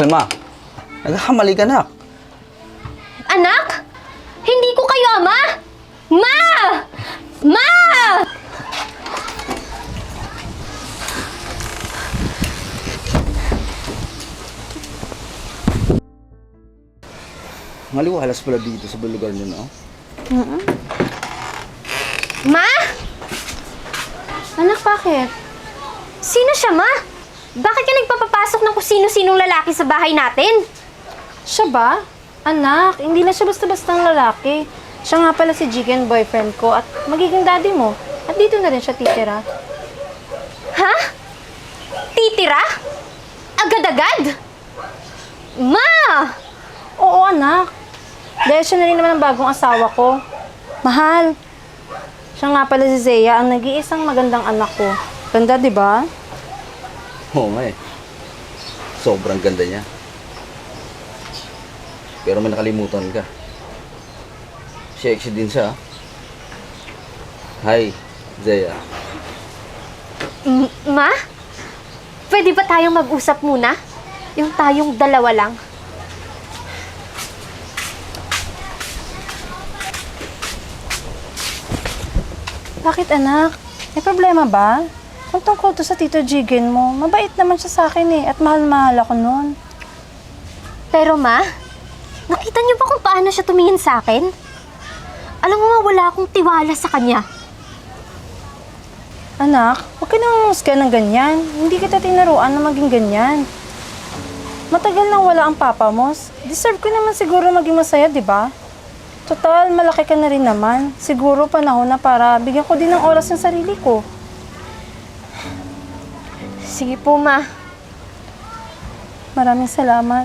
Salma, nagkakamali ka na. Anak? Hindi ko kayo ama? Ma! Ma! Maliwalas pala dito sa lugar niyo, no? Ma? Anak, bakit? Sino siya, ma? Bakit ka nagpapapasok ng kung sino-sinong lalaki sa bahay natin? Siya ba? Anak, hindi na siya basta-bastang lalaki. Siya nga pala si Jigen, boyfriend ko, at magiging daddy mo. At dito na rin siya titira. Ha? Titira? Agad-agad? Ma! Oo, anak. Dahil siya na rin naman ang bagong asawa ko. Mahal. Siya nga pala si Zea, ang nag-iisang magandang anak ko. Ganda, di ba? Oo nga eh. Sobrang ganda niya. Pero may nakalimutan ka. Sexy din siya. ah. Hi, Zaya. M- ma? Pwede ba tayong mag-usap muna? Yung tayong dalawa lang. Bakit, anak? May problema ba? Kung tungkol to sa Tito Jigen mo, mabait naman siya sa akin eh, at mahal-mahal ako nun. Pero ma, nakita niyo ba kung paano siya tumingin sa akin? Alam mo ma, wala akong tiwala sa kanya. Anak, huwag ka nang husga ng ganyan. Hindi kita tinaruan na maging ganyan. Matagal nang wala ang papa mo. Deserve ko naman siguro maging masaya, di ba? Total, malaki ka na rin naman. Siguro panahon na para bigyan ko din ng oras yung sarili ko. Sige po ma. Maraming salamat.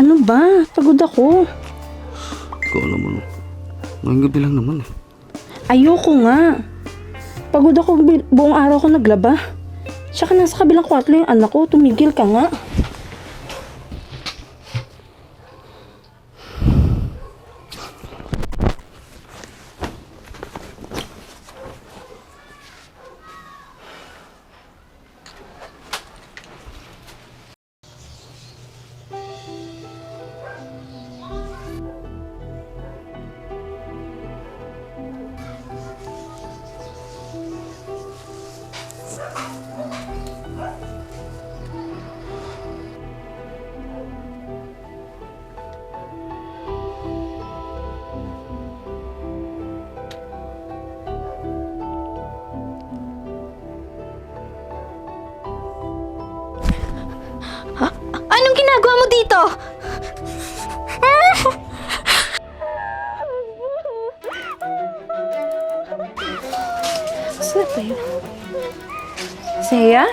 Ano ba? Pagod ako. Ikaw naman. Ngayong gabi lang naman eh. Ayoko nga. Pagod ako bu- buong araw ko naglaba. Tsaka nasa kabilang kwarto yung anak ko. Tumigil ka nga. Mo dito? Saan? Seya?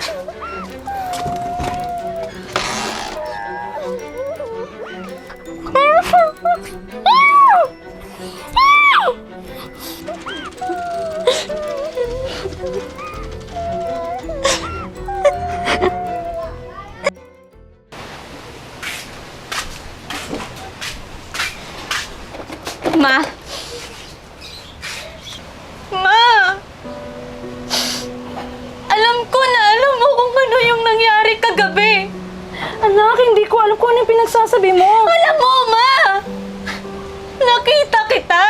Ma? Ma! Alam ko na alam mo kung ano yung nangyari kagabi. Anak, hindi ko alam kung ano yung pinagsasabi mo. Alam mo, Ma! Nakita kita!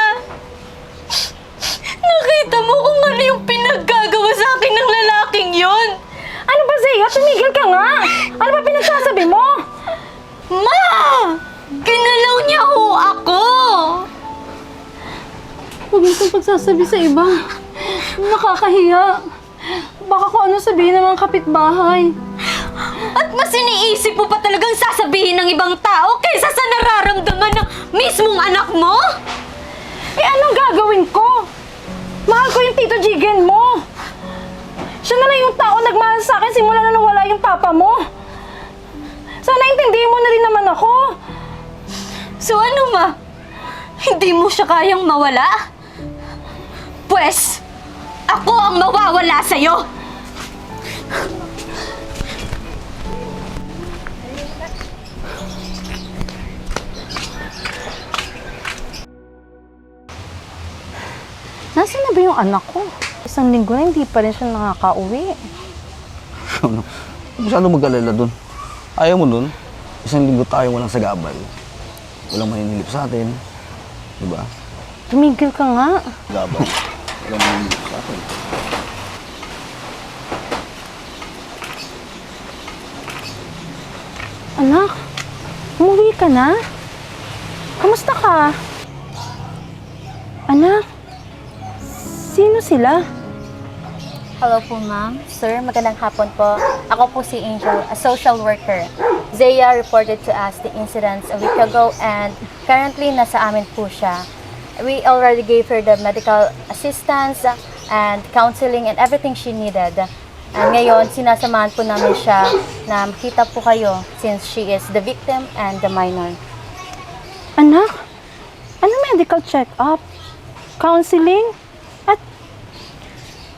Nakita mo kung ano yung pinaggagawa sa akin ng lalaking yon. Ano ba, Zeya? Tumigil ka nga! Ano ba pinagsasabi mo? Ma! Ginalaw Huwag mo itong pagsasabi sa iba. Nakakahiya. Baka kung ano sabihin ng mga kapitbahay. At mas iniisip mo pa talagang sasabihin ng ibang tao kaysa sa nararamdaman ng mismong anak mo? Eh, anong gagawin ko? Mahal ko yung Tito Jigen mo. Siya na lang yung tao nagmahal sa akin simula na nawala yung papa mo. Sana intindihin mo na rin naman ako. So ano ma? Hindi mo siya kayang mawala? Pwes, ako ang mawawala sa'yo! Nasaan na ba yung anak ko? Isang linggo na hindi pa rin siya nakaka-uwi. Ano? Masyado mag-alala dun. Ayaw mo dun? Isang linggo tayo walang sagabal. Walang maninilip sa atin. Di ba? Tumigil ka nga. Gabal. Maninilip sa atin. Anak, umuwi ka na? Kamusta ka? Anak, sino sila? Hello po, ma'am. Sir, magandang hapon po. Ako po si Angel, a social worker. Zaya reported to us the incidents a week ago and currently nasa amin po siya. We already gave her the medical assistance and counseling and everything she needed. And ngayon, sinasamahan po namin siya na makita po kayo since she is the victim and the minor. Anak, ano medical check-up? Counseling? At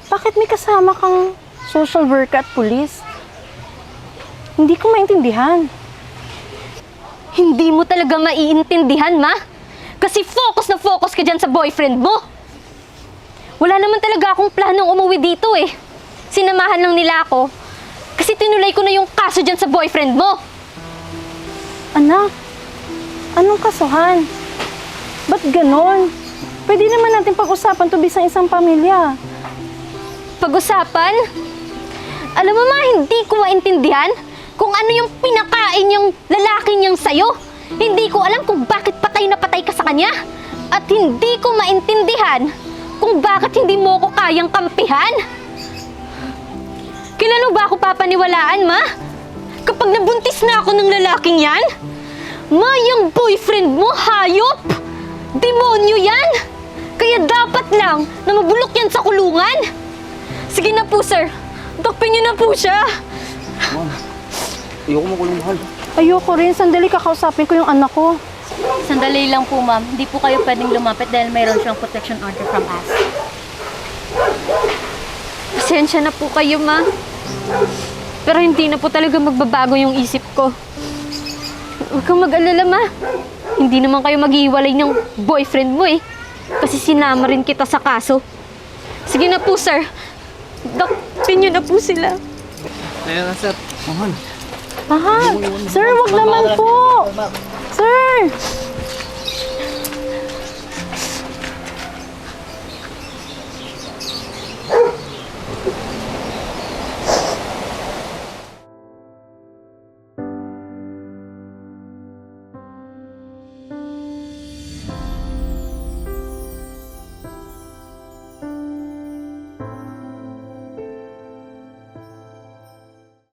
bakit may kasama kang social worker at police? Hindi ko maintindihan. Hindi mo talaga maiintindihan, ma? Kasi focus na focus ka dyan sa boyfriend mo. Wala naman talaga akong planong umuwi dito eh. Sinamahan lang nila ako. Kasi tinulay ko na yung kaso dyan sa boyfriend mo. Anak, anong kasuhan? Ba't ganon? Pwede naman natin pag-usapan to bisang isang pamilya. Pag-usapan? Alam mo ma, hindi ko maintindihan kung ano yung pinakain yung lalaki niyang sayo. Hindi ko alam kung bakit patay na patay ka kanya. At hindi ko maintindihan kung bakit hindi mo ko kayang kampihan. Kailan ba ako papaniwalaan, ma? Kapag nabuntis na ako ng lalaking yan? Ma, yung boyfriend mo, hayop! Demonyo yan! Kaya dapat lang na mabulok yan sa kulungan! Sige na po, sir. Takpin niyo na po siya. Man, ayoko makulong mahal. Ayoko rin, sandali kakausapin ko yung anak ko. Sandali lang po, ma'am. Hindi po kayo pwedeng lumapit dahil mayroon siyang protection order from us. Pasensya na po kayo, ma. Pero hindi na po talaga magbabago yung isip ko. Huwag kang mag-alala, ma. Hindi naman kayo maghiwalay ng boyfriend mo eh. Kasi sinama rin kita sa kaso. Sige na po, sir. Dakpin niyo na po sila. Mahal. Mahal, sir, wag naman po. Sir,